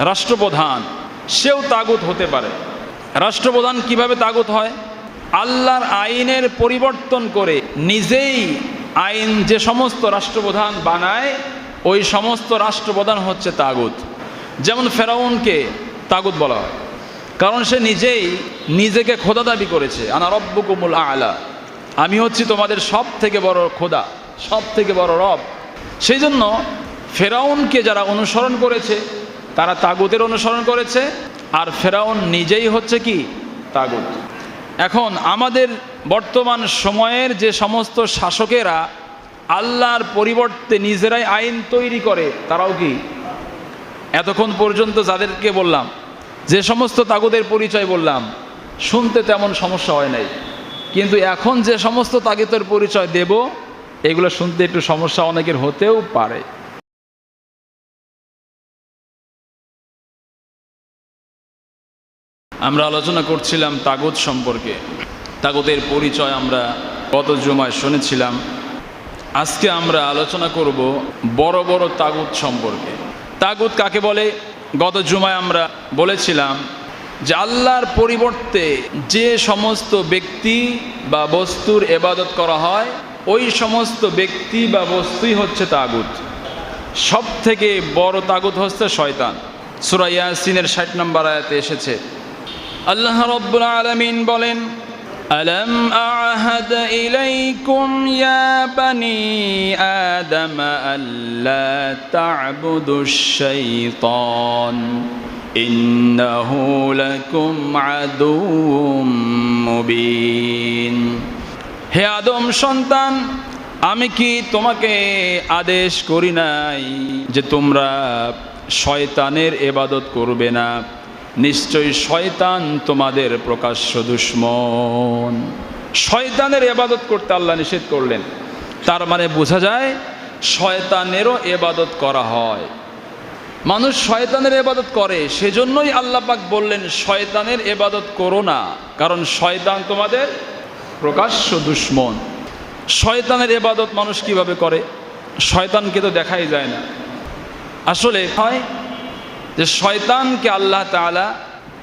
রাষ্ট্রপ্রধান, সেও তাগুত হতে পারে। রাষ্ট্রপ্রধান কীভাবে তাগুত হয়? আল্লাহর আইনের পরিবর্তন করে নিজেই আইন যে সমস্ত রাষ্ট্রপ্রধান বানায়, ওই সমস্ত রাষ্ট্রপ্রধান হচ্ছে তাগুত। যেমন ফেরাউনকে তাগুত বলা হয়। কারণ সে নিজেই নিজেকে খোদা দাবি করেছে। আনা রব্বুকুমুল আলা। আমি হচ্ছি তোমাদের সব থেকে বড় খোদা সব থেকে বড় রব। সেই জন্য ফেরাউনকে যারা অনুসরণ করেছে তারা তাগুতের অনুসরণ করেছে, আর ফেরাউন নিজেই হচ্ছে কি? তাগুত। এখন আমাদের বর্তমান সময়ের যে সমস্ত শাসকেরা আল্লাহর পরিবর্তে নিজেরাই আইন তৈরি করে, তারাও কি? এতক্ষণ পর্যন্ত যাদেরকে বললাম, যে সমস্ত তাগুদের পরিচয় বললাম, শুনতে তেমন সমস্যা হয় নাই। কিন্তু এখন যে সমস্ত তাগিতের পরিচয় দেব, এগুলো শুনতে একটু সমস্যা অনেকের হতেও পারে। আমরা আলোচনা করছিলাম তাগুদ সম্পর্কে। তাগুদের পরিচয় আমরা গত জুমায় শুনেছিলাম। আজকে আমরা আলোচনা করব বড় বড় তাগুদ সম্পর্কে। তাগুদ কাকে বলে? গত জুমায় আমরা বলেছিলাম যে আল্লাহর পরিবর্তে যে সমস্ত ব্যক্তি বা বস্তুর এবাদত করা হয়, ওই সমস্ত ব্যক্তি বা বস্তুই হচ্ছে তাগুত। সব থেকে বড় তাগুত হচ্ছে শয়তান। সুরাইয়া সিনের ষাট নম্বর আয়াতে এসেছে আল্লাহ রব্বুল আলমিন বলেন ألم أعهد إليكم يا بني آدم ألا تعبدوا الشيطان إنه لكم عدو مبين হে আদম সন্তান আমি কি তোমাকে আদেশ করি নাই যে তোমরা শয়তানের এবাদত করবে না নিশ্চয়ই শয়তান তোমাদের প্রকাশ্য দুশ্মন। শয়তানের এবাদত করতে আল্লাহ নিষেধ করলেন। তার মানে বোঝা যায়, শয়তানেরও এবাদত করা হয়। মানুষ শয়তানের এবাদত করে, সেজন্যই আল্লাহ পাক বললেন, শয়তানের এবাদত করো না, কারণ শয়তান তোমাদের প্রকাশ্য দুশ্মন। শয়তানের এবাদত মানুষ কীভাবে করে? শয়তানকে তো দেখাই যায় না। আসলে হয় যে শয়তানকে আল্লাহ তাআলা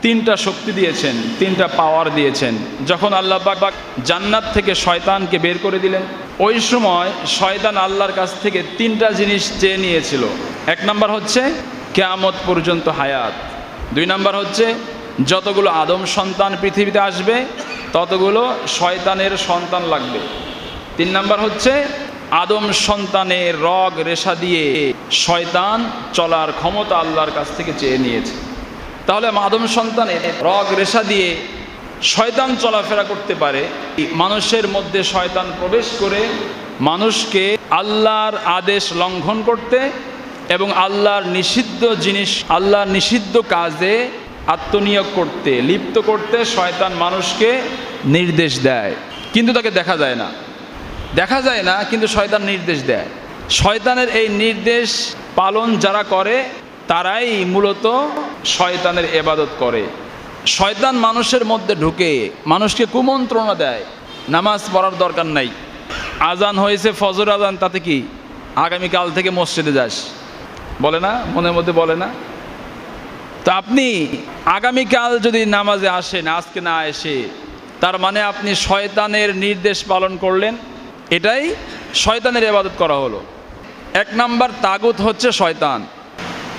তিনটা শক্তি দিয়েছেন, তিনটা পাওয়ার দিয়েছেন। যখন আল্লাহ পাক জান্নাত থেকে শয়তানকে বের করে দিলেন, ওই সময় শয়তান আল্লাহর কাছ থেকে তিনটা জিনিস চেয়ে নিয়েছিল। এক নাম্বার হচ্ছে কেয়ামত পর্যন্ত হায়াত। দুই নাম্বার হচ্ছে যতগুলো আদম সন্তান পৃথিবীতে আসবে, ততগুলো শয়তানের সন্তান লাগবে। তিন নাম্বার হচ্ছে আদম সন্তানের রগ রেশা দিয়ে শয়তান চলার ক্ষমতা আল্লাহর কাছ থেকে চেয়ে নিয়েছে। তাহলে আদম সন্তানের রগ রেশা দিয়ে শয়তান চলাফেরা করতে পারে। মানুষের মধ্যে শয়তান প্রবেশ করে মানুষকে আল্লাহর আদেশ লঙ্ঘন করতে এবং আল্লাহর নিষিদ্ধ জিনিস, আল্লাহর নিষিদ্ধ কাজে আত্মনিয়োগ করতে, লিপ্ত করতে শয়তান মানুষকে নির্দেশ দেয়। কিন্তু তাকে দেখা যায় না। দেখা যায় না, কিন্তু শয়তান নির্দেশ দেয়। শয়তানের এই নির্দেশ পালন যারা করে, তারাই মূলত শয়তানের এবাদত করে। শয়তান মানুষের মধ্যে ঢুকে, মানুষকে কুমন্ত্রণা দেয়, নামাজ পড়ার দরকার নাই। আজান হয়েছে, ফজর আজান, তাতে কি? আগামীকাল থেকে মসজিদে যাস। বলে না? মনের মধ্যে বলে না? তো আপনি আগামীকাল যদি নামাজে আসেন, আজকে না এসে, তার মানে আপনি শয়তানের নির্দেশ পালন করলেন এটাই শয়তানের এবাদত করা হলো এক নাম্বার তাগুত হচ্ছে শয়তান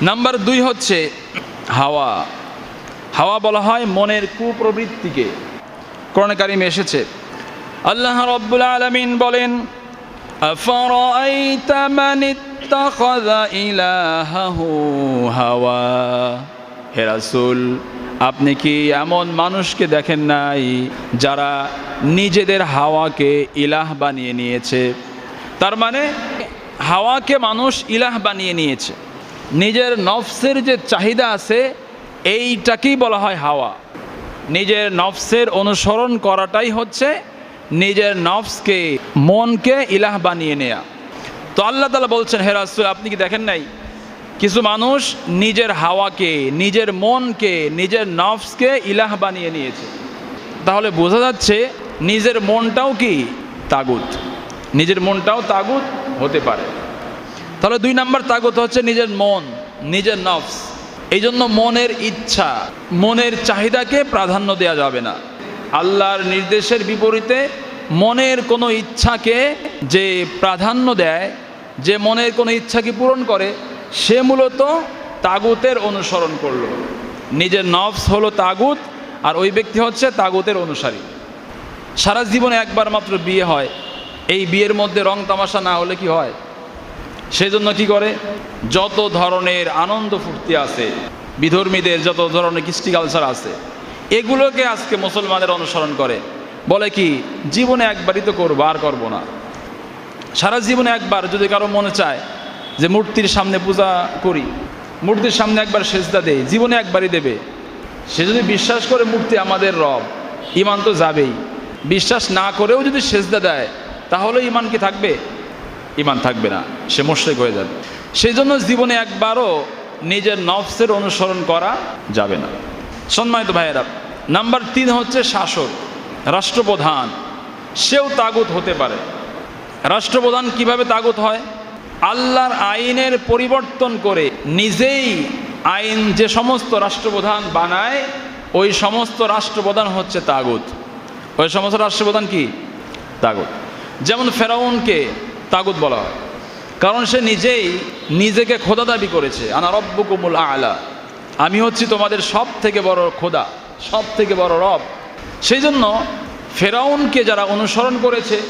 নাম্বার দুই হচ্ছে হাওয়া হাওয়া বলা হয় মনের কুপ্রবৃত্তিকে কোরআন কারিমে এসেছে আল্লাহ রব্বুল আলমিন বলেন أفرأيت من اتخذ إلهه হাওয়া হে রাসূল আপনি কি এমন মানুষকে দেখেন নাই যারা নিজেদের হাওয়াকে ইলাহ বানিয়ে নিয়েছে? তার মানে হাওয়াকে মানুষ ইলাহ বানিয়ে নিয়েছে। নিজের নফসের যে চাহিদা আছে, এইটাকেই বলা হয় হাওয়া। নিজের নফসের অনুসরণ করাটাই হচ্ছে নিজের নফসকে, মনকে ইলাহ বানিয়ে নেয়া। তো আল্লাহ তালা বলছেন হেরাসুল আপনি কি দেখেন নাই কিছু মানুষ নিজের হাওয়াকে, নিজের মনকে, নিজের নফসকে ইলাহ বানিয়ে নিয়েছে। তাহলে বোঝা যাচ্ছে নিজের মনটাও কি? তাগুত। নিজের মনটাও তাগুত হতে পারে। তাহলে দুই নাম্বার তাগুত হচ্ছে নিজের মন, নিজের নফস। এই জন্য মনের ইচ্ছা, মনের চাহিদাকে প্রাধান্য দেওয়া যাবে না। আল্লাহর নির্দেশের বিপরীতে মনের কোনো ইচ্ছাকে যে প্রাধান্য দেয়, যে মনের কোনো ইচ্ছাকে পূরণ করে সে মূলত তাগুতের অনুসরণ করল। নিজের নফস হলো তাগুত, আর ওই ব্যক্তি হচ্ছে তাগুতের অনুসারী। সারা জীবনে একবার মাত্র বিয়ে হয়। এই বিয়ের মধ্যে রং তামাশা না হলে কি হয়? সেজন্য কি করে? যত ধরনের আনন্দ ফুর্তি আছে, বিধর্মীদের যত ধরনের কৃষ্টি কালচার আছে, এগুলোকে আজকে মুসলমানের অনুসরণ করে। বলে কি, জীবনে একবারই তো করব, আর করব না। সারা জীবনে একবার যদি কারও মনে চায় যে মূর্তির সামনে পূজা করি, মূর্তির সামনে একবার সেজদা দেয় জীবনে একবারই দেবে। সে যদি বিশ্বাস করে মূর্তি আমাদের রব ইমান তো যাবেই। বিশ্বাস না করেও যদি সেজদা দেয়, তাহলে ইমান কি থাকবে? ইমান থাকবে না, সে মোশরেক হয়ে যাবে। সেই জন্য জীবনে একবারও নিজের নফসের অনুসরণ করা যাবে না। সম্মানিত ভাইয়েরা, নাম্বার তিন হচ্ছে শাসক, রাষ্ট্রপ্রধান। সেও তাগুত হতে পারে। রাষ্ট্রপ্রধান কীভাবে তাগুত হয়? আল্লাহর আইনের পরিবর্তন করে নিজেই আইন যে সমস্ত রাষ্ট্রপ্রধান বানায়, ওই সমস্ত রাষ্ট্রপ্রধান হচ্ছে তাগুত। ওই সমস্ত রাষ্ট্রপ্রধান কি? তাগুত। যেমন ফেরাউনকে তাগুত বলা হয়। কারণ সে নিজেই নিজেকে খোদা দাবি করেছে। আনা রব্বকুমুল আলা। আমি হচ্ছি তোমাদের সব থেকে বড় খোদা সব থেকে বড় রব। সেই জন্য ফেরাউনকে যারা অনুসরণ করেছে,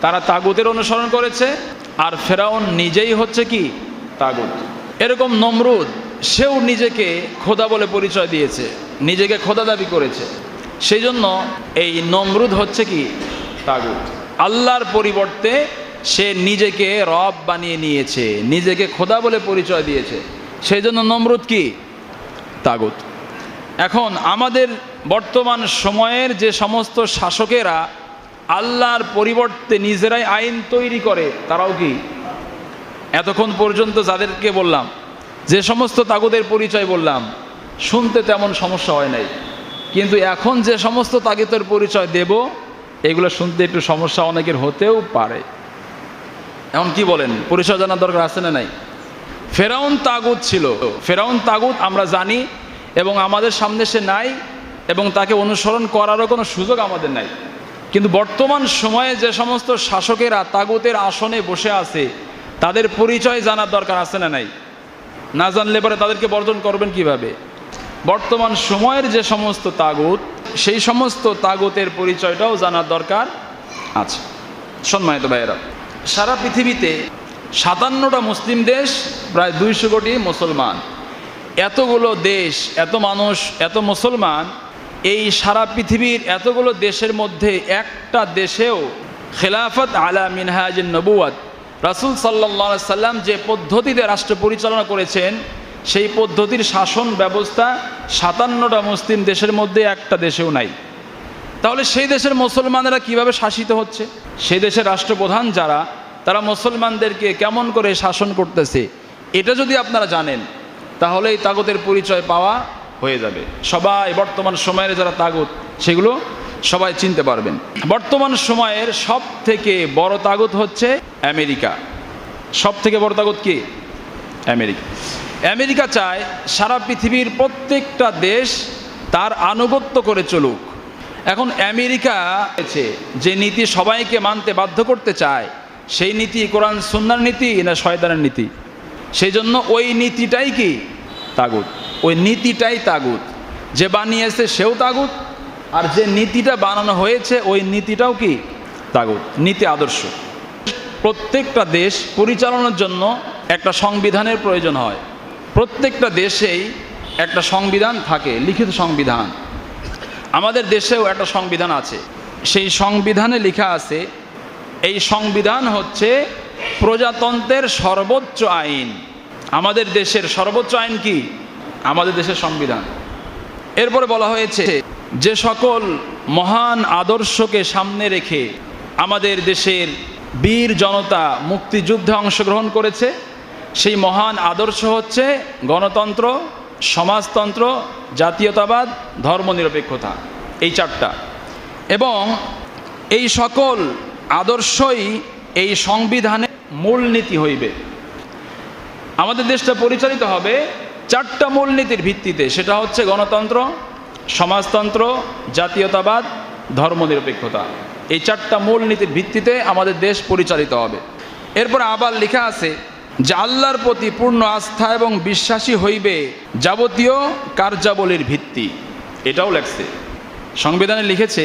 তারা তাগুতের অনুসরণ করেছে আর ফেরাউন নিজেই হচ্ছে কি? তাগুত। এরকম নমরুদ, সেও নিজেকে খোদা বলে পরিচয় দিয়েছে, নিজেকে খোদা দাবি করেছে। সেই জন্য এই নমরুদ হচ্ছে কি? তাগুত। আল্লাহর পরিবর্তে সে নিজেকে রব বানিয়ে নিয়েছে, নিজেকে খোদা বলে পরিচয় দিয়েছে। সেই জন্য নমরুদ কি? তাগুত। এখন আমাদের বর্তমান সময়ের যে সমস্ত শাসকেরা আল্লাহর পরিবর্তে নিজেরাই আইন তৈরি করে, তারাও কি? এতক্ষণ পর্যন্ত যাদেরকে বললাম, যে সমস্ত তাগুদের পরিচয় বললাম, শুনতে তেমন সমস্যা হয় নাই। কিন্তু এখন যে সমস্ত তাগিতের পরিচয় দেব, এগুলো শুনতে একটু সমস্যা অনেকের হতেও পারে। এখন কি বলেন? পরিচয় জানার দরকার আছে না নাই? ফেরাউন তাগুত ছিল। ফেরাউন তাগুত আমরা জানি, এবং আমাদের সামনে সে নাই, এবং তাকে অনুসরণ করারও কোনো সুযোগ আমাদের নাই। কিন্তু বর্তমান সময়ে যে সমস্ত শাসকেরা তাগুতের আসনে বসে আছে, তাদের পরিচয় জানার দরকার আছে না নাই? না জানলে পরে তাদেরকে বর্জন করবেন কীভাবে? বর্তমান সময়ের যে সমস্ত তাগুত, সেই সমস্ত তাগুতের পরিচয়টাও জানার দরকার আছে। সম্মানিত ভাইয়েরা, সারা পৃথিবীতে সাতান্নটা মুসলিম দেশ, প্রায় দুইশো কোটি মুসলমান। এতগুলো দেশ, এত মানুষ, এত মুসলমান এই সারা পৃথিবীর এতগুলো দেশের মধ্যে একটা দেশেও খেলাফত আলা মিনহাজ নবুয়াত রাসুল সাল্লা সাল্লাম যে পদ্ধতিতে রাষ্ট্র পরিচালনা করেছেন, সেই পদ্ধতির শাসন ব্যবস্থা সাতান্নটা মুসলিম দেশের মধ্যে একটা দেশেও নাই। তাহলে সেই দেশের মুসলমানেরা কীভাবে শাসিত হচ্ছে? সেই দেশের রাষ্ট্রপ্রধান যারা, তারা মুসলমানদেরকে কেমন করে শাসন করতেছে? এটা যদি আপনারা জানেন তাহলে এই তাগতের পরিচয় পাওয়া হয়ে যাবে। সবাই বর্তমান সময়ের যারা তাগত, সেগুলো সবাই চিনতে পারবেন। বর্তমান সময়ের সব থেকে বড় তাগত হচ্ছে আমেরিকা। সব থেকে বড় তাগত কি? আমেরিকা। আমেরিকা চায় সারা পৃথিবীর প্রত্যেকটা দেশ তার আনুগত্য করে চলুক। এখন আমেরিকা যে নীতি সবাইকে মানতে বাধ্য করতে চায়, সেই নীতি কোরআন, সুন্নার নীতি না শয়তানের নীতি? সেই জন্য ওই নীতিটাই কি? তাগুত। ওই নীতিটাই তাগুত। যে বানিয়েছে সেও তাগুত, আর যে নীতিটা বানানো হয়েছে ওই নীতিটাও কি? তাগুত, নীতি আদর্শ। প্রত্যেকটা দেশ পরিচালনার জন্য একটা সংবিধানের প্রয়োজন হয়। প্রত্যেকটা দেশেই একটা সংবিধান থাকে, লিখিত সংবিধান। আমাদের দেশেও একটা সংবিধান আছে। সেই সংবিধানে লেখা আছে, এই সংবিধান হচ্ছে প্রজাতন্ত্রের সর্বোচ্চ আইন। আমাদের দেশের সর্বোচ্চ আইন কি? আমাদের দেশের সংবিধান। এরপরে বলা হয়েছে, যে সকল মহান আদর্শকে সামনে রেখে আমাদের দেশের বীর জনতা মুক্তিযুদ্ধে অংশগ্রহণ করেছে, সেই মহান আদর্শ হচ্ছে গণতন্ত্র, সমাজতন্ত্র, জাতীয়তাবাদ, ধর্মনিরপেক্ষতা, এই চারটা। এবং এই সকল আদর্শই এই সংবিধানে মূলনীতি হইবে। আমাদের দেশটা পরিচালিত হবে চারটা মূলনীতির ভিত্তিতে, সেটা হচ্ছে গণতন্ত্র, সমাজতন্ত্র, জাতীয়তাবাদ, ধর্মনিরপেক্ষতা। এই চারটা মূলনীতির ভিত্তিতে আমাদের দেশ পরিচালিত হবে। এরপর আবার লেখা আছে যে, আল্লাহর প্রতি পূর্ণ আস্থা এবং বিশ্বাসী হইবে যাবতীয় কার্যাবলীর ভিত্তি। এটাও লেখছে। সংবিধানে লিখেছে,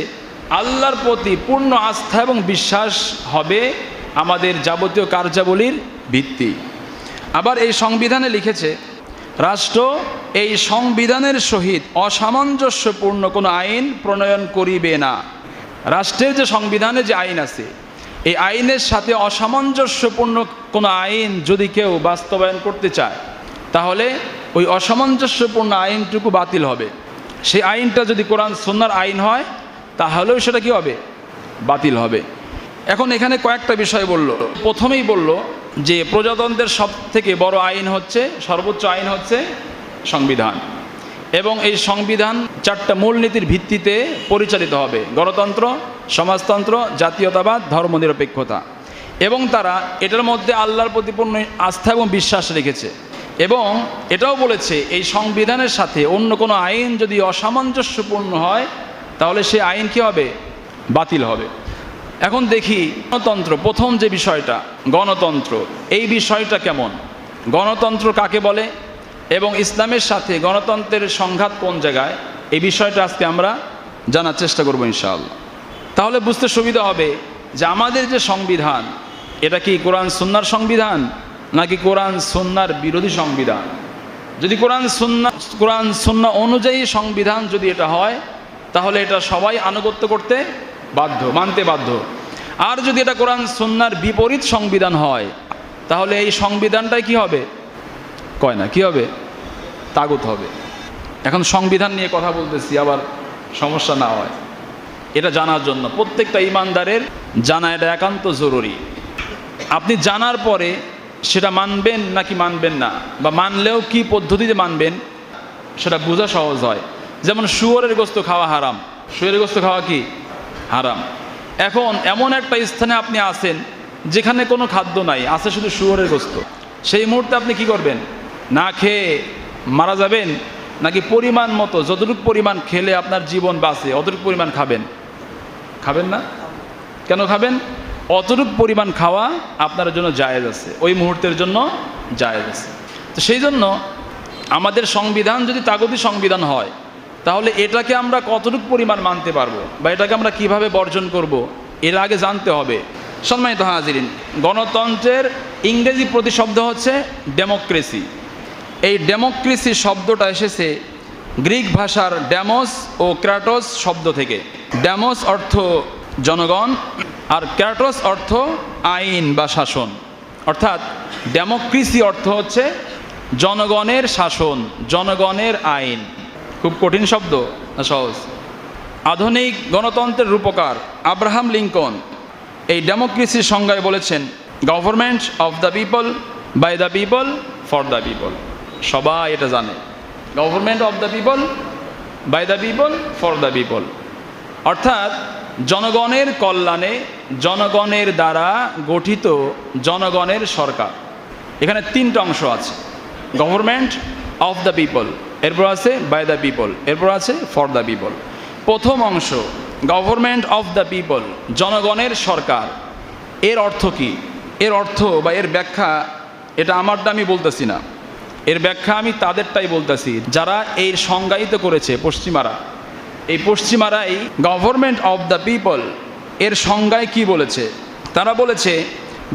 আল্লাহর প্রতি পূর্ণ আস্থা এবং বিশ্বাস হবে আমাদের যাবতীয় কার্যাবলীর ভিত্তি। আবার এই সংবিধানে লিখেছে রাষ্ট্র এই সংবিধানের সহিত অসামঞ্জস্যপূর্ণ কোনো আইন প্রণয়ন করিবে না। রাষ্ট্রের যে সংবিধানে যে আইন আছে, এই আইনের সাথে অসামঞ্জস্যপূর্ণ কোনো আইন যদি কেউ বাস্তবায়ন করতে চায়, তাহলে ওই অসামঞ্জস্যপূর্ণ আইনটুকু বাতিল হবে। সেই আইনটা যদি কোরআন সন্ন্যার আইন হয়, তাহলেও সেটা কি হবে? বাতিল হবে। এখন এখানে কয়েকটা বিষয় বলল। প্রথমেই বলল যে প্রজাতন্ত্রের সব থেকে বড় আইন হচ্ছে, সর্বোচ্চ আইন হচ্ছে সংবিধান। এবং এই সংবিধান চারটা মূলনীতির ভিত্তিতে পরিচালিত হবে। গণতন্ত্র, সমাজতন্ত্র, জাতীয়তাবাদ, ধর্মনিরপেক্ষতা। এবং তারা এটার মধ্যে আল্লাহর প্রতি পূর্ণ আস্থা এবং বিশ্বাস রেখেছে। এবং এটাও বলেছে, এই সংবিধানের সাথে অন্য কোনো আইন যদি অসামঞ্জস্যপূর্ণ হয়, তাহলে সে আইন কী হবে? বাতিল হবে। এখন দেখি গণতন্ত্র, প্রথম যে বিষয়টা, গণতন্ত্র, এই বিষয়টা কেমন? গণতন্ত্র কাকে বলে? এবং ইসলামের সাথে গণতন্ত্রের সংঘাত কোন জায়গায়? এই বিষয়টা আজকে আমরা জানার চেষ্টা করব ইনশাআল্লাহ। তাহলে বুঝতে সুবিধা হবে যে আমাদের যে সংবিধান, এটা কি কোরআন সুন্নার সংবিধান নাকি কোরআন সুন্নার বিরোধী সংবিধান? যদি কোরআন সুন্না কোরআন সুন্না অনুযায়ী সংবিধান যদি এটা হয়, তাহলে এটা সবাই আনুগত্য করতে বাধ্য, মানতে বাধ্য। আর যদি এটা কোরআন সুন্নার বিপরীত সংবিধান হয়, তাহলে এই সংবিধানটাই কি হবে? কয় না, কি হবে? তাগুত হবে। এখন সংবিধান নিয়ে কথা বলতেছি, আবার সমস্যা না হয়। এটা জানার জন্য প্রত্যেকটা ইমানদারের জানা এটা একান্ত জরুরি। আপনি জানার পরে সেটা মানবেন নাকি মানবেন না, বা মানলেও কি পদ্ধতিতে মানবেন, সেটা বোঝা সহজ হয়। যেমন শুয়োরের গোস্ত খাওয়া হারাম। শুয়োরের গোস্ত খাওয়া কি? হারাম। এখন এমন একটা স্থানে আপনি আছেন যেখানে কোনো খাদ্য নাই, আছে শুধু শুয়োরের গোস্ত। সেই মুহূর্তে আপনি কি করবেন? না খেয়ে মারা যাবেন নাকি পরিমাণ মতো, যতটুকু পরিমাণ খেলে আপনার জীবন বাঁচে, অতটুকু পরিমাণ খাবেন? খাবেন না? কেন খাবেন? অতটুকু পরিমাণ খাওয়া আপনার জন্য জায়েজ আছে। ওই মুহূর্তের জন্য জায়েজ আছে। তো সেই জন্য আমাদের সংবিধান, যদি তাগতি সংবিধান হয় তাহলে এটাকে আমরা কতটুকু পরিমাণ মানতে পারব? বা এটাকে আমরা কীভাবে বর্জন করব? এর আগে জানতে হবে। সম্মানিত হাজিরিন, গণতন্ত্রের ইংরেজি প্রতিশব্দ হচ্ছে ডেমোক্রেসি। এই ডেমোক্রেসি শব্দটা এসেছে গ্রিক ভাষার ড্যামোস ও ক্র্যাটোস শব্দ থেকে। ড্যামোস অর্থ জনগণ আর ক্র্যাটোস অর্থ আইন বা শাসন। অর্থাৎ ডেমোক্রেসি অর্থ হচ্ছে জনগণের শাসন, জনগণের আইন। খুব কঠিন শব্দ, না সহজ? আধুনিক গণতন্ত্রের রূপকার আব্রাহাম লিঙ্কন এই ডেমোক্রেসির সংজ্ঞায় বলেছেন government of the people by the people for the people সবাই এটা জানে। Government of the people by the people for the people অর্থাৎ, জনগণের কল্যাণে জনগণের দ্বারা গঠিত জনগণের সরকার। এখানে তিনটা অংশ আছে। গভর্নমেন্ট অফ দ্য পিপল এরপর আছে বাই দ্য পিপল এরপর আছে ফর দ্য পিপল প্রথম অংশ গভর্নমেন্ট অফ দ্য পিপল জনগণের সরকার। এর অর্থ কি? এর অর্থ বা এর ব্যাখ্যা, এটা আমারটা আমি বলতেছি না। এর ব্যাখ্যা আমি তাদেরটাই বলতেছি, যারা এই সংজ্ঞায়িত করেছে পশ্চিমারা। এই পশ্চিমারাই গভর্নমেন্ট অফ দ্য পিপল এর সংজ্ঞায় কি বলেছে? তারা বলেছে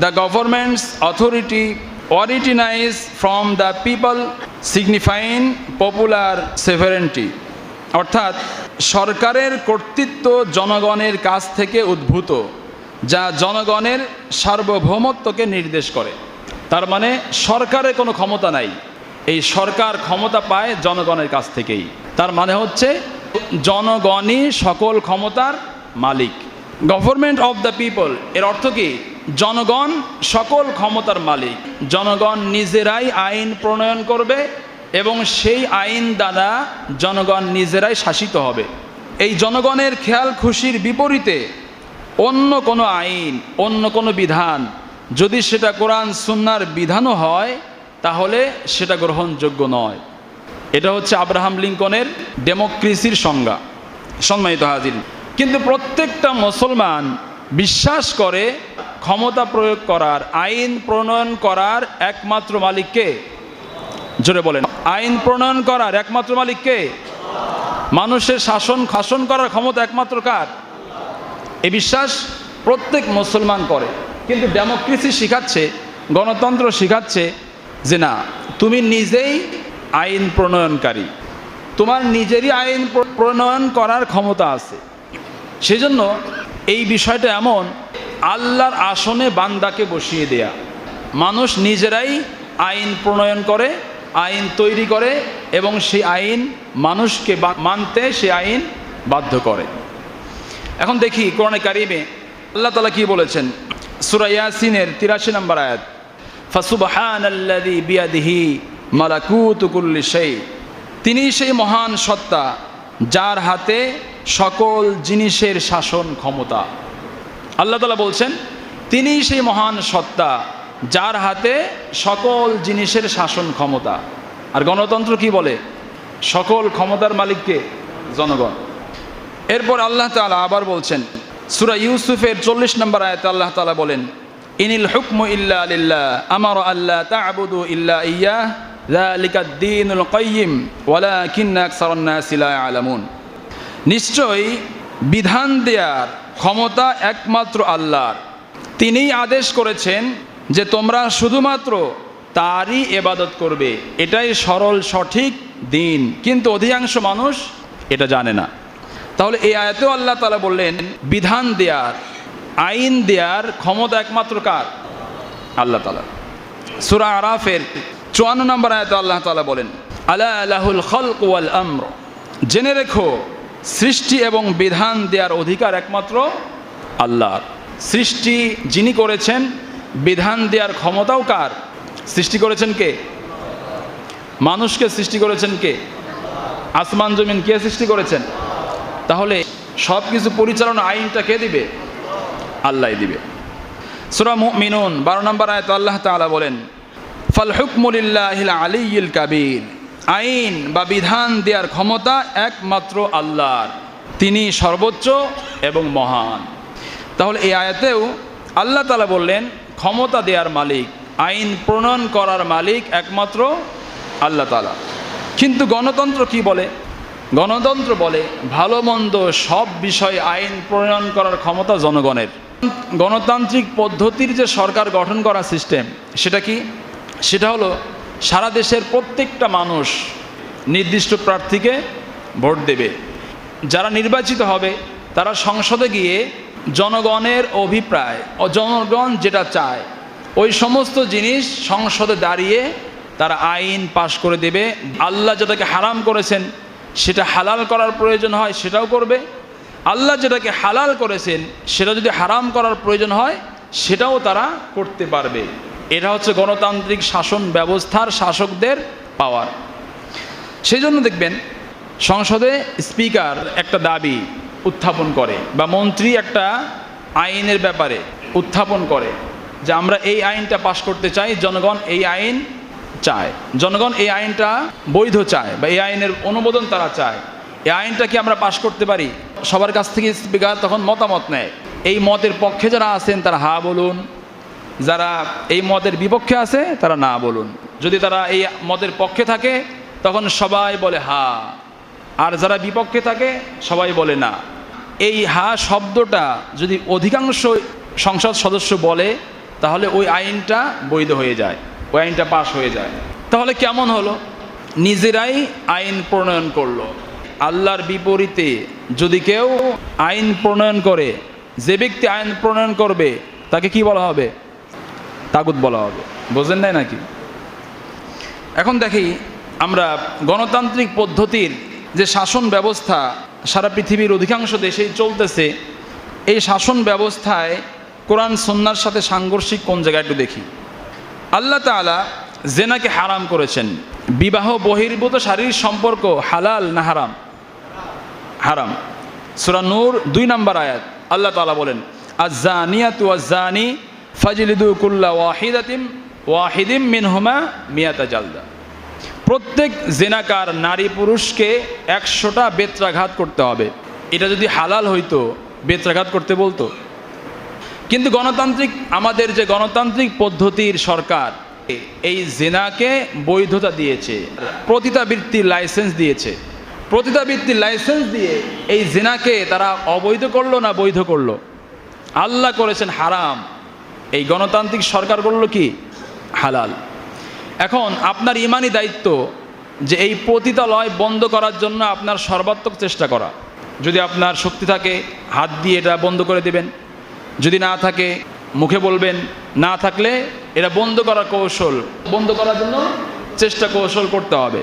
the government's authority originates from the people signifying popular sovereignty অর্থাৎ, সরকারের কর্তৃত্ব জনগণের কাছ থেকে উদ্ভূত, যা জনগণের সার্বভৌমত্বকে নির্দেশ করে। তার মানে সরকারের কোনো ক্ষমতা নাই। এই সরকার ক্ষমতা পায় জনগণের কাছ থেকেই। তার মানে হচ্ছে, জনগণই সকল ক্ষমতার মালিক। গভর্নমেন্ট অফ দ্য পিপল এর অর্থ কি? জনগণ সকল ক্ষমতার মালিক। জনগণ নিজেরাই আইন প্রণয়ন করবে এবং সেই আইন দ্বারা জনগণ নিজেরাই শাসিত হবে। এই জনগণের খেয়াল খুশির বিপরীতে অন্য কোনো আইন, অন্য কোনো বিধান যদি সেটা কোরআন সুন্নার বিধানও হয়, তাহলে সেটা গ্রহণযোগ্য নয়। এটা হচ্ছে আব্রাহাম লিঙ্কনের ডেমোক্রেসির সংজ্ঞা। সম্মানিত হাজির কিন্তু প্রত্যেকটা মুসলমান বিশ্বাস করে ক্ষমতা প্রয়োগ করার, আইন প্রণয়ন করার একমাত্র মালিককে জোরে বলেন। আইন প্রণয়ন করার একমাত্র মালিককে মানুষের শাসন শাসন করার ক্ষমতা একমাত্র কার? এ বিশ্বাস প্রত্যেক মুসলমান করে। কিন্তু ডেমোক্রেসি শিখাচ্ছে, গণতন্ত্র শিখাচ্ছে যে না, তুমি নিজেই আইন প্রণয়নকারী। তোমার নিজেরই আইন প্রণয়ন করার ক্ষমতা আছে। সেজন্য এই বিষয়টা এমন আল্লাহর আসনে বান্দাকে বসিয়ে দেয়া। মানুষ নিজেরাই আইন প্রণয়ন করে, আইন তৈরি করে এবং সেই আইন মানুষকে মানতে সে আইন বাধ্য করে। এখন দেখি কোরআনে কারিমে আল্লাহ তালা কি বলেছেন? সুরাইয়াসিনের তিরাশি নম্বর আয়াত ফাসুবহান আল্লাদি বিয়াদিহি মালাকুতু কুল্লি সেই তিনি সেই মহান সত্তা যার হাতে সকল জিনিসের শাসন ক্ষমতা। আল্লাহ তালা বলছেন তিনি সেই মহান সত্তা যার হাতে সকল জিনিসের শাসন ক্ষমতা। আর গণতন্ত্র কি বলে? সকল ক্ষমতার মালিককে জনগণ। এরপর আল্লাহ তাআলা আবার বলছেন, সুরা ইউসুফের চল্লিশ নম্বর আয়াতে আল্লাহ তালা বলেন, ইনিল হুকম ইল্লা লিল্লাহ, আমার আল্লাহ তা'বুদু ইল্লা ইয়্যাহ যালিকা দ্বীনুল কাইয়্যিম ওয়ালাকিন্না আকসারান নাসি লা ইয়ালামুন। নিশ্চয়ই বিধান দেয়ার ক্ষমতা একমাত্র আল্লাহর। তিনিই আদেশ করেছেন যে তোমরা শুধুমাত্র তারই এবাদত করবে। এটাই সরল, সঠিক দিন। কিন্তু অধিকাংশ মানুষ এটা জানে না। তাহলে এই আয়াতেও আল্লাহ তালা বললেন, বিধান দেয়ার, আইন দেয়ার ক্ষমতা একমাত্র কার? আল্লাহ তালা সুরা আরাফের চুয়ান্ন নম্বর আয়াতে আল্লাহ তালা বলেন, আলা আলাহুল খলক ওয়াল আমর। জেনে রেখো সৃষ্টি এবং বিধান দেওয়ার অধিকার একমাত্র আল্লাহর। সৃষ্টি যিনি করেছেন, বিধান দেওয়ার ক্ষমতাও কার? সৃষ্টি করেছেন কে? মানুষকে সৃষ্টি করেছেন কে? আসমান, জমিন কে সৃষ্টি করেছেন? তাহলে সব কিছু পরিচালনা আইনটা কে দিবে? আল্লাহ দিবে। সুরা মিনুন বারো নম্বর আয়ত আল্লাহ তাআলা বলেন, ফাল হুকমুলিল্লাহিল আলিয়িল কাবির। আইন বা বিধান দেওয়ার ক্ষমতা একমাত্র আল্লাহর। তিনি সর্বোচ্চ এবং মহান। তাহলে এই আয়াতেও আল্লাহ তালা বললেন, ক্ষমতা দেওয়ার মালিক, আইন প্রণয়ন করার মালিক একমাত্র আল্লাহ তালা কিন্তু গণতন্ত্র কি বলে? গণতন্ত্র বলে, ভালো মন্দ সব বিষয়ে আইন প্রণয়ন করার ক্ষমতা জনগণের। গণতান্ত্রিক পদ্ধতির যে সরকার গঠন করা সিস্টেম সেটা কি? সেটা হলো সারা দেশের প্রত্যেকটা মানুষ নির্দিষ্ট প্রার্থীকে ভোট দেবে। যারা নির্বাচিত হবে, তারা সংসদে গিয়ে জনগণের অভিপ্রায় ও জনগণ যেটা চায়, ওই সমস্ত জিনিস সংসদে দাঁড়িয়ে তারা আইন পাশ করে দেবে। আল্লাহ যেটাকে হারাম করেছেন, সেটা হালাল করার প্রয়োজন হয়, সেটাও করবে। আল্লাহ যেটাকে হালাল করেছেন, সেটা যদি হারাম করার প্রয়োজন হয়, সেটাও তারা করতে পারবে। এটা হচ্ছে গণতান্ত্রিক শাসন ব্যবস্থার শাসকদের পাওয়ার সেই জন্য দেখবেন, সংসদে স্পিকার একটা দাবি উত্থাপন করে বা মন্ত্রী একটা আইনের ব্যাপারে উত্থাপন করে যে আমরা এই আইনটা পাশ করতে চাই, জনগণ এই আইন চায়। জনগণ এই আইনটা বৈধ চায় বা এই আইনের অনুমোদন তারা চায়। এই আইনটা কি আমরা পাশ করতে পারি? সবার কাছ থেকে স্পিকার তখন মতামত নেয়। এই মতের পক্ষে যারা আছেন তারা হা বলুন যারা এই মতের বিপক্ষে আছে, তারা না বলুন। যদি তারা এই মদের পক্ষে থাকে, তখন সবাই বলে হা। আর যারা বিপক্ষে থাকে, সবাই বলে না। এই হা শব্দটা যদি অধিকাংশ সংসদ সদস্য বলে, তাহলে ওই আইনটা বৈধ হয়ে যায়, ওই আইনটা পাশ হয়ে যায়। তাহলে কেমন হলো? নিজেরাই আইন প্রণয়ন করল। আল্লাহর বিপরীতে যদি কেউ আইন প্রণয়ন করে, যে ব্যক্তি আইন প্রণয়ন করবে, তাকে কি বলা হবে? তাগুত বলা হবে। বোঝেন নাই নাকি? এখন দেখি আমরা গণতান্ত্রিক পদ্ধতির যে শাসন ব্যবস্থা সারা পৃথিবীর অধিকাংশ দেশেই চলতেছে, এই শাসন ব্যবস্থায় কোরআন সন্ন্যার সাথে সাংঘর্ষিক কোন জায়গায় একটু দেখি। আল্লাহ তাআলা জেনাকে হারাম করেছেন। বিবাহ, বহির্ভূত শারীরিক সম্পর্ক হালাল না হারাম? হারাম। সুরা নূর দুই নম্বর আয়াত। আল্লাহ তাআলা বলেন আজানিয়াতু আজানি ফাজলিদু ওয়াহিদাতিম, ওয়াহিদিম মিনহুমা মিয়াতা জালদা। প্রত্যেক জেনাকার নারী পুরুষকে একশোটা বেত্রাঘাত করতে হবে। এটা যদি হালাল হইতো, বেত্রাঘাত করতে বলতো। কিন্তু গণতান্ত্রিক, আমাদের যে গণতান্ত্রিক পদ্ধতির সরকার, এই জেনাকে বৈধতা দিয়েছে প্রতিতাবৃত্তির লাইসেন্স দিয়েছে। প্রতিতাবৃত্তির লাইসেন্স দিয়ে এই জেনাকে তারা অবৈধ করল না বৈধ করল? আল্লাহ করেছেন হারাম। এই গণতান্ত্রিক সরকার করল কি? হালাল। এখন আপনার ইমানি দায়িত্ব যে এই পতিতালয় বন্ধ করার জন্য আপনার সর্বাত্মক চেষ্টা করা। যদি আপনার শক্তি থাকে, হাত দিয়ে এটা বন্ধ করে দেবেন। যদি না থাকে, মুখে বলবেন, না থাকলে এটা বন্ধ করার কৌশল, বন্ধ করার জন্য চেষ্টা কৌশল করতে হবে।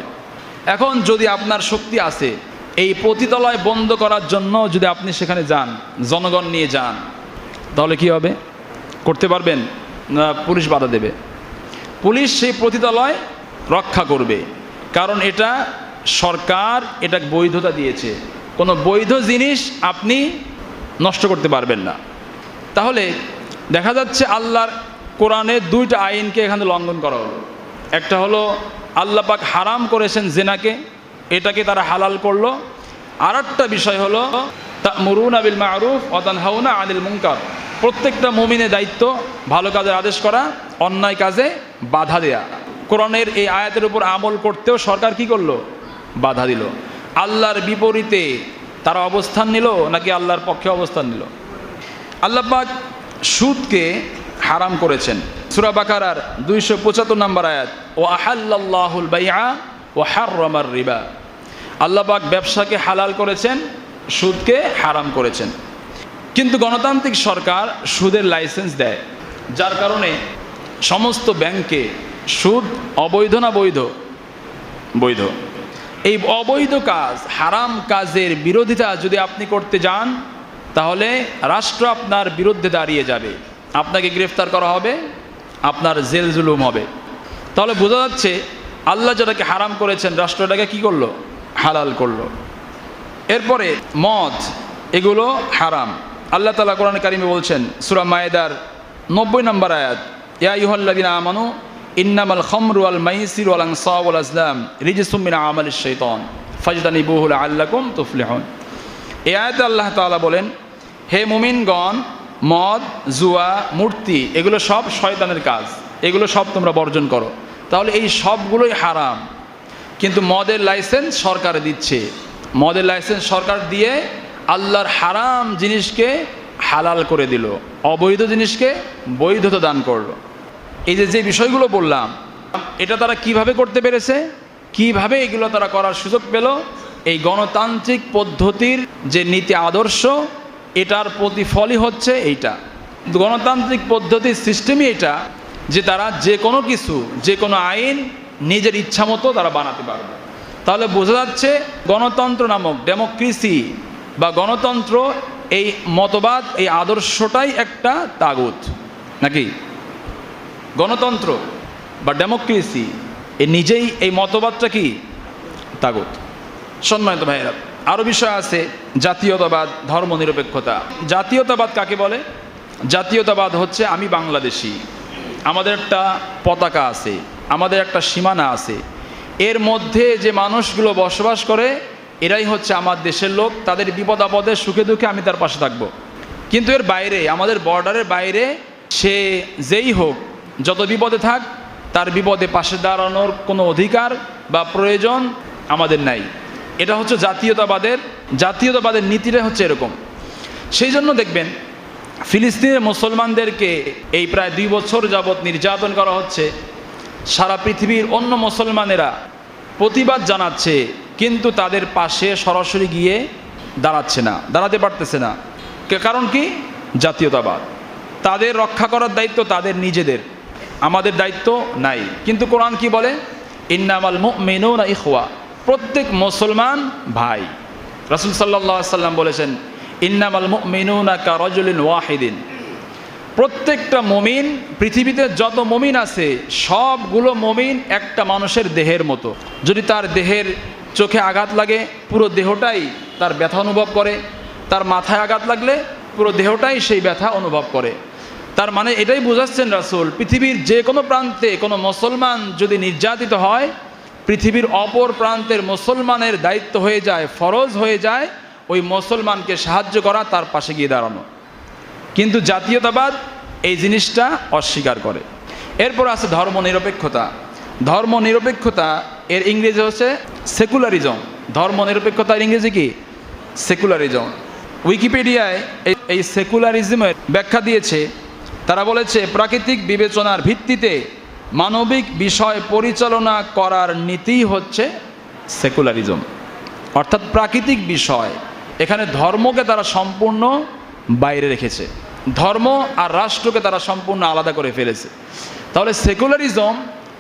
এখন যদি আপনার শক্তি আছে, এই পতিতালয় বন্ধ করার জন্য যদি আপনি সেখানে যান, জনগণ নিয়ে যান, তাহলে কি হবে? করতে পারবেন, না, পুলিশ বাধা দেবে। পুলিশ সেই পতিতালয় রক্ষা করবে, কারণ এটা সরকার এটা বৈধতা দিয়েছে। কোনো বৈধ জিনিস আপনি নষ্ট করতে পারবেন না। তাহলে দেখা যাচ্ছে আল্লাহর কোরআনের দুইটা আইনকে এখানে লঙ্ঘন করা হলো। একটা হলো আল্লাহ পাক হারাম করেছেন জেনাকে, এটাকে তারা হালাল করল। আর একটা বিষয় হলো তা মরুন আবিল মারুফ অদান হাউনা আনিল মুঙ্কার প্রত্যেকটা মুমিনের দায়িত্ব ভালো কাজের আদেশ করা, অন্যায় কাজে বাধা দেয়া। কোরআনের এই আয়াতের উপর আমল করতেও সরকার কি করল? বাধা দিল। আল্লাহর বিপরীতে তারা অবস্থান নিল নাকি আল্লাহর পক্ষে অবস্থান নিল? আল্লাপাক সুদকে হারাম করেছেন। সুরা বাকারার দুইশো পঁচাত্তর নম্বর আয়াত ও আহাল্লাহুল বাইয়া ও হার রিবা। আল্লাপাক ব্যবসাকে হালাল করেছেন, সুদকে হারাম করেছেন। কিন্তু গণতান্ত্রিক সরকার সুদের লাইসেন্স দেয়, যার কারণে সমস্ত ব্যাংকে সুদ অবৈধ না বৈধ? বৈধ। এই অবৈধ কাজ, হারাম কাজের বিরোধিতা যদি আপনি করতে যান, তাহলে রাষ্ট্র আপনার বিরুদ্ধে দাঁড়িয়ে যাবে। আপনাকে গ্রেফতার করা হবে, আপনার জেল জুলুম হবে। তাহলে বোঝা যাচ্ছে, আল্লাহ যেটাকে হারাম করেছেন, রাষ্ট্রটাকে কি করল? হালাল করল। এরপরে মদ, এগুলো হারাম। আল্লাহ তালা কোরআন কারিমে বলছেন, সুরা মায়েদার নব্বই নম্বর আয়াত, ইয়া ইহল্লাদিন আমানু ইন্নামাল খমরু আল মাইসির আল আংসাউল আসলাম রিজিসুমিন আমাল শৈতন ফাজদানি বহুল আল্লাকুম তুফলিহন। এ আয়াতে আল্লাহ তাআলা বলেন, হে মুমিনগণ, মদ, জুয়া, মূর্তি, এগুলো সব শয়তানের কাজ, এগুলো সব তোমরা বর্জন করো। তাহলে এই সবগুলোই হারাম। কিন্তু মদের লাইসেন্স সরকার দিচ্ছে। মদের লাইসেন্স সরকার দিয়ে আল্লাহর হারাম জিনিসকে হালাল করে দিল, অবৈধ জিনিসকে বৈধতা দান করল। এই যে যে বিষয়গুলো বললাম, এটা তারা কীভাবে করতে পেরেছে? কীভাবে এগুলো তারা করার সুযোগ পেল? এই গণতান্ত্রিক পদ্ধতির যে নীতি আদর্শ, এটার প্রতিফলই হচ্ছে এইটা। গণতান্ত্রিক পদ্ধতির সিস্টেমই এটা যে তারা যে কোনো কিছু, যে কোনো আইন নিজের ইচ্ছা মতো তারা বানাতে পারবে। তাহলে বোঝা যাচ্ছে গণতন্ত্র নামক ডেমোক্রেসি বা গণতন্ত্র এই মতবাদ, এই আদর্শটাই একটা তাগুত, নাকি? গণতন্ত্র বা ডেমোক্রেসি, এ নিজেই এই মতবাদটা কি? তাগুত। সম্মানিত ভাইয়েরা আরও বিষয় আছে, জাতীয়তাবাদ, ধর্মনিরপেক্ষতা। জাতীয়তাবাদ কাকে বলে? জাতীয়তাবাদ হচ্ছে আমি বাংলাদেশি, আমাদের একটা পতাকা আছে, আমাদের একটা সীমানা আছে। এর মধ্যে যে মানুষগুলো বসবাস করে এরাই হচ্ছে আমার দেশের লোক, তাদের বিপদ আপদে, সুখে দুঃখে আমি তার পাশে থাকব। কিন্তু এর বাইরে, আমাদের বর্ডারের বাইরে, সে যেই হোক, যত বিপদে থাক, তার বিপদে পাশে দাঁড়ানোর কোনো অধিকার বা প্রয়োজন আমাদের নাই। এটা হচ্ছে জাতীয়তাবাদের জাতীয়তাবাদের নীতিটা হচ্ছে এরকম। সেই জন্য দেখবেন, ফিলিস্তিনের মুসলমানদেরকে এই প্রায় দুই বছর যাবৎ নির্যাতন করা হচ্ছে। সারা পৃথিবীর অন্য মুসলমানেরা প্রতিবাদ জানাচ্ছে কিন্তু তাদের পাশে সরাসরি গিয়ে দাঁড়াচ্ছে না, দাঁড়াতে পারতেছে না। কারণ কি? জাতীয়তাবাদ। তাদের রক্ষা করার দায়িত্ব তাদের নিজেদের, আমাদের দায়িত্ব নাই। কিন্তু কোরআন কি বলে? ইন্নামাল মেনো ইখওয়া, প্রত্যেক মুসলমান ভাই। রাসুল সাল্লাহ সাল্লাম বলেছেন, ইন্নামাল মেনুনা কা রজুলিন ওয়াহিদিন। প্রত্যেকটা মমিন, পৃথিবীতে যত মমিন আছে, সবগুলো মমিন একটা মানুষের দেহের মতো। যদি তার দেহের চোখে আঘাত লাগে, পুরো দেহটাই তার ব্যথা অনুভব করে। তার মাথায় আঘাত লাগলে পুরো দেহটাই সেই ব্যথা অনুভব করে। তার মানে এটাই বোঝাচ্ছেন রাসুল, পৃথিবীর যে কোনো প্রান্তে কোনো মুসলমান যদি নির্যাতিত হয়, পৃথিবীর অপর প্রান্তের মুসলমানের দায়িত্ব হয়ে যায়, ফরজ হয়ে যায়, ওই মুসলমানকে সাহায্য করা, তার পাশে গিয়ে দাঁড়ানো। কিন্তু জাতীয়তাবাদ এই জিনিসটা অস্বীকার করে। এরপর আছে ধর্ম নিরপেক্ষতা ধর্ম নিরপেক্ষতা এর ইংরেজি হচ্ছে সেকুলারিজম ধর্ম নিরপেক্ষতার ইংরেজি কি? সেকুলারিজম উইকিপিডিয়ায় এই- সেকুলারিজমের ব্যাখ্যা দিয়েছে, তারা বলেছে প্রাকৃতিক বিবেচনার ভিত্তিতে মানবিক বিষয় পরিচালনা করার নীতি হচ্ছে সেকুলারিজম অর্থাৎ প্রাকৃতিক বিষয় এখানে ধর্মকে তারা সম্পূর্ণ বাইরে রেখেছে। ধর্ম আর রাষ্ট্রকে তারা সম্পূর্ণ আলাদা করে ফেলেছে। তাহলে সেকুলারিজম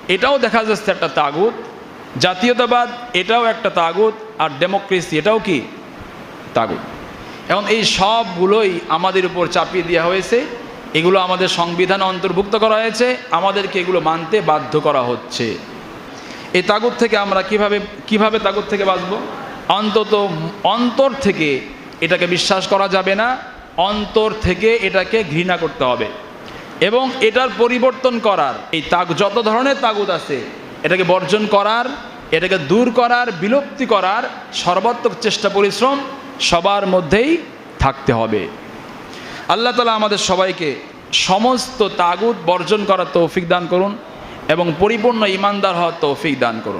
এটাও দেখা যাচ্ছে একটা তাগুত। জাতীয়তাবাদ, এটাও একটা তাগুত, আর ডেমোক্রেসি এটাও কি? তাগুত। এখন এই সবগুলোই আমাদের উপর চাপিয়ে দেওয়া হয়েছে, এগুলো আমাদের সংবিধানে অন্তর্ভুক্ত করা হয়েছে, আমাদেরকে এগুলো মানতে বাধ্য করা হচ্ছে। এই তাগুত থেকে আমরা কীভাবে কীভাবে তাগুত থেকে বাঁচব? অন্তত অন্তর থেকে এটাকে বিশ্বাস করা যাবে না, অন্তর থেকে এটাকে ঘৃণা করতে হবে। এবং এটার পরিবর্তন করার এই তাগ যত ধরনের তাগুত আছে এটাকে বর্জন করার, এটাকে দূর করার, বিলুপ্তি করার সর্বাত্মক চেষ্টা, পরিশ্রম সবার মধ্যেই থাকতে হবে। আল্লাহ তালা আমাদের সবাইকে সমস্ত তাগুত বর্জন করার তৌফিক দান করুন এবং পরিপূর্ণ ইমানদার হওয়ার তৌফিক দান করুন।